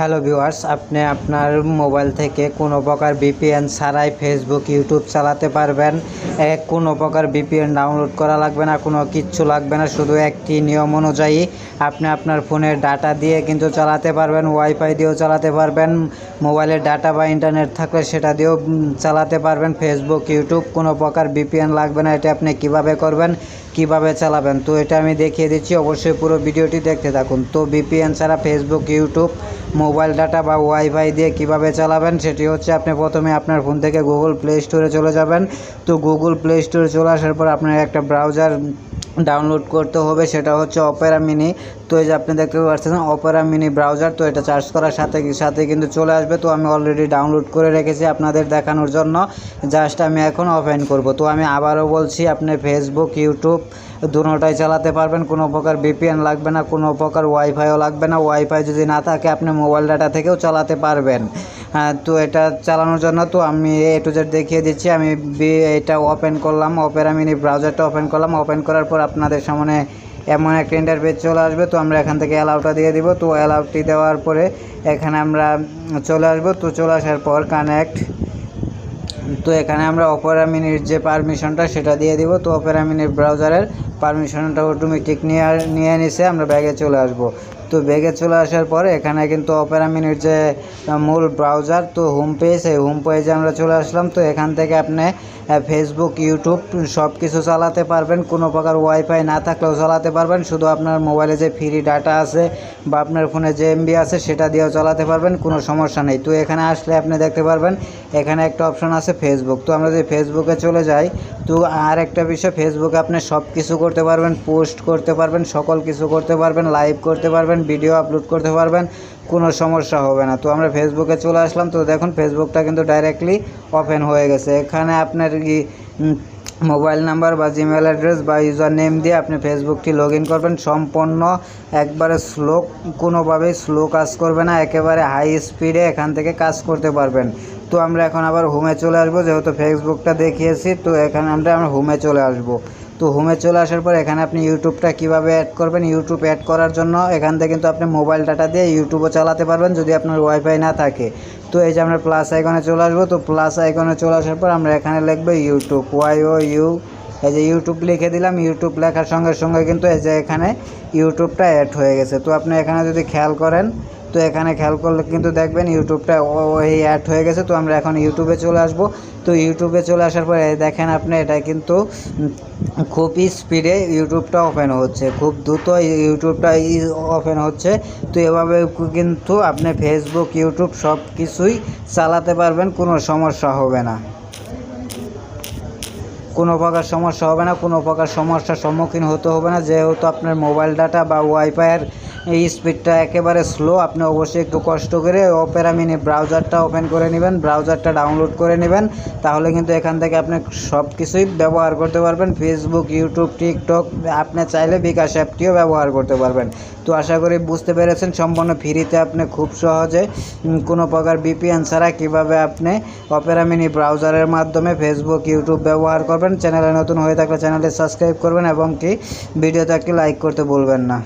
Hello viewers, আপনি আপনার mobile থেকে কোনো প্রকার ভিপিএন ছাড়াই ফেসবুক ইউটিউব চালাতে পারবেন। কোনো প্রকার ভিপিএন ডাউনলোড করা লাগবে না, কোনো কিচ্ছু লাগবে না, শুধু একটি নিয়ম অনুযায়ী আপনি আপনার ফোনের ডাটা দিয়ে কিন্তু চালাতে পারবেন ওয়াইফাই দিয়েও চালাতে পারবেন, মোবাইলের ডাটা বা ইন্টারনেট থাকলে সেটা দিয়েও চালাতে পারবেন ফেসবুক ইউটিউব কোনো প্রকার ভিপিএন লাগবে না, এটা আপনি কীভাবে করবেন, কীভাবে চালাবেন? তো এটা আমি দেখিয়ে দিচ্ছি, অবশ্যই পুরো ভিডিওটি দেখতে থাকুন। তো ভিপিএন ছাড়া ফেসবুক ইউটিউব মোবাইল ডাটা বা ওয়াইফাই দিয়ে কীভাবে চালাবেন সেটি হচ্ছে আপনি প্রথমে আপনার ফোন থেকে গুগল প্লে স্টোরে চলে যাবেন। তো গুগল প্লে স্টোরে চলে আসার পর আপনার একটা ব্রাউজার ডাউনলোড করতে হবে, সেটা হচ্ছে অপেরা মিনি তো এই যে আপনি দেখতে পাচ্ছেন অপেরা মিনি ব্রাউজার তো এটা চার্জ করার সাথে সাথে কিন্তু চলে আসবে। তো আমি অলরেডি ডাউনলোড করে রেখেছি আপনাদের দেখানোর জন্য। জাস্ট আমি এখন ওপেন করব। তো আমি আবারও বলছি আপনি ফেসবুক ইউটিউব দুটোটাই চালাতে পারবেন। কোনো প্রকার বিপিএন লাগবে না কোনো প্রকার ওয়াইফাইও লাগবে না। ওয়াইফাই যদি না থাকে আপনি মোবাইল ডাটা থেকেও চালাতে পারবেন। হ্যাঁ, তো এটা চালানোর জন্য তো আমি এ টু জেড দেখিয়ে দিচ্ছি। আমি এটা ওপেন করলাম অপেরা মিনি ব্রাউজারটা ওপেন করলাম। ওপেন করার পর আপনাদের সামনে এমন একটা ইন্টারফেস চলে আসবে, তো আমরা এখান থেকে অ্যালাউটা দিয়ে দিব। তো অ্যালাউটি দেওয়ার পরে এখানে আমরা চলে আসব। তো চলে আসার পর কানেক্ট তো এখানে আমরা অপেরা মিনির যে পারমিশনটা সেটা দিয়ে দিব। তো অপেরা মিনির ব্রাউজারের পারমিশনটা অটোমেটিক নিয়ে নিয়ে নিছে, আমরা ব্যাগে চলে আসব। তো ব্যাগে চলে আসার পরে এখানে কিন্তু অপেরা মিনির যে মূল ব্রাউজার তো হোম পেজ এই হোম পেজে আমরা চলে আসলাম। তো এখান থেকে আপনি ফেসবুক ইউটিউব সব কিছু চালাতে পারবেন। কোনো প্রকার ওয়াইফাই না থাকলেও চালাতে পারবেন। শুধু আপনার মোবাইলে যে ফ্রি ডাটা আছে বা আপনার ফোনে যে এমবি আছে সেটা দিয়েও চালাতে পারবেন, কোনো সমস্যা নেই। তো এখানে আসলে আপনি দেখতে পারবেন, এখানে একটা অপশন আছে ফেসবুক তো আমরা যদি ফেসবুকে চলে যাই, তো আর একটা বিষয় ফেসবুকে আপনি সব কিছু করতে পারবেন পোস্ট করতে পারবেন, সকল কিছু করতে পারবেন লাইভ করতে পারবেন ভিডিও আপলোড করতে পারবেন। কোনো সমস্যা হবে না। তো আমরা ফেসবুকে চলে আসলাম। তো দেখুন ফেসবুকটা কিন্তু ডাইরেক্টলি ওপেন হয়ে গেছে। এখানে আপনার কি মোবাইল নাম্বার বা জিমেল অ্যাড্রেস বা ইউজার নেম দিয়ে আপনি ফেসবুকটি লগ ইন করবেন। সম্পূর্ণ একবারে স্লো কোনোভাবেই স্লো কাজ করবে না। একেবারে হাই স্পিডে এখান থেকে কাজ করতে পারবেন। তো আমরা এখন আবার হোমে চলে আসব। যেহেতু ফেসবুকটা দেখিয়েছি, তো এখানে আমরা আমরা হোমে চলে আসব। তো হোমে চলে আসার পর এখানে আপনি ইউটিউবটা কীভাবে অ্যাড করবেন? ইউটিউব অ্যাড করার জন্য এখান থেকে কিন্তু আপনি মোবাইল ডাটা দিয়ে ইউটিউবও চালাতে পারবেন যদি আপনার ওয়াইফাই না থাকে। তো এই যে আমরা প্লাস আইকনে চলে আসব, তো প্লাস আইকনে চলে আসার পর আমরা এখানে লিখব ইউটিউব ওয়াই ও ইউ এই যে ইউটিউব লিখে দিলাম ইউটিউব লেখার সঙ্গে সঙ্গে কিন্তু এই যে এখানে ইউটিউবটা অ্যাড হয়ে গেছে। তো আপনি এখানে যদি খেয়াল করেন, তো এখানে খেয়াল করলে কিন্তু দেখবেন ইউটিউবটা ওই অ্যাড হয়ে গেছে। তো আমরা এখন ইউটিউবে চলে আসব। তো ইউটিউবে চলে আসার পরে দেখেন আপনি, এটা কিন্তু খুবই স্পিডে ইউটিউবটা ওপেন হচ্ছে। খুব দ্রুত ইউটিউবটা ওপেন হচ্ছে। তো এভাবে কিন্তু আপনি ফেসবুক ইউটিউব সব কিছুই চালাতে পারবেন, কোনো সমস্যা হবে না। কোনো প্রকার সমস্যা হবে না, কোনো প্রকার সমস্যার সম্মুখীন হতে হবে না, যেহেতু আপনার মোবাইল ডাটা বা ওয়াইফাইয়ের এই স্পিডটা একেবারে স্লো আপনি অবশ্যই একটু কষ্ট করে অপেরা মিনি ব্রাউজারটা ওপেন করে নেবেন ব্রাউজারটা ডাউনলোড করে নেবেন, তাহলে কিন্তু এখান থেকে আপনি সব কিছুই ব্যবহার করতে পারবেন ফেসবুক ইউটিউব টিকটক আপনি চাইলে বিকাশ অ্যাপটিও ব্যবহার করতে পারবেন। তো আশা করি বুঝতে পেরেছেন, সম্পূর্ণ ফ্রিতে আপনি খুব সহজে কোনো প্রকার বিপিএন ছাড়া কীভাবে আপনি অপেরা মিনি ব্রাউজারের মাধ্যমে ফেসবুক ইউটিউব ব্যবহার করবেন। চ্যানেলে নতুন হয়ে থাকলে চ্যানেলটি সাবস্ক্রাইব করবেন এবং কি, ভিডিওতে একটি লাইক করতে ভুলবেন না।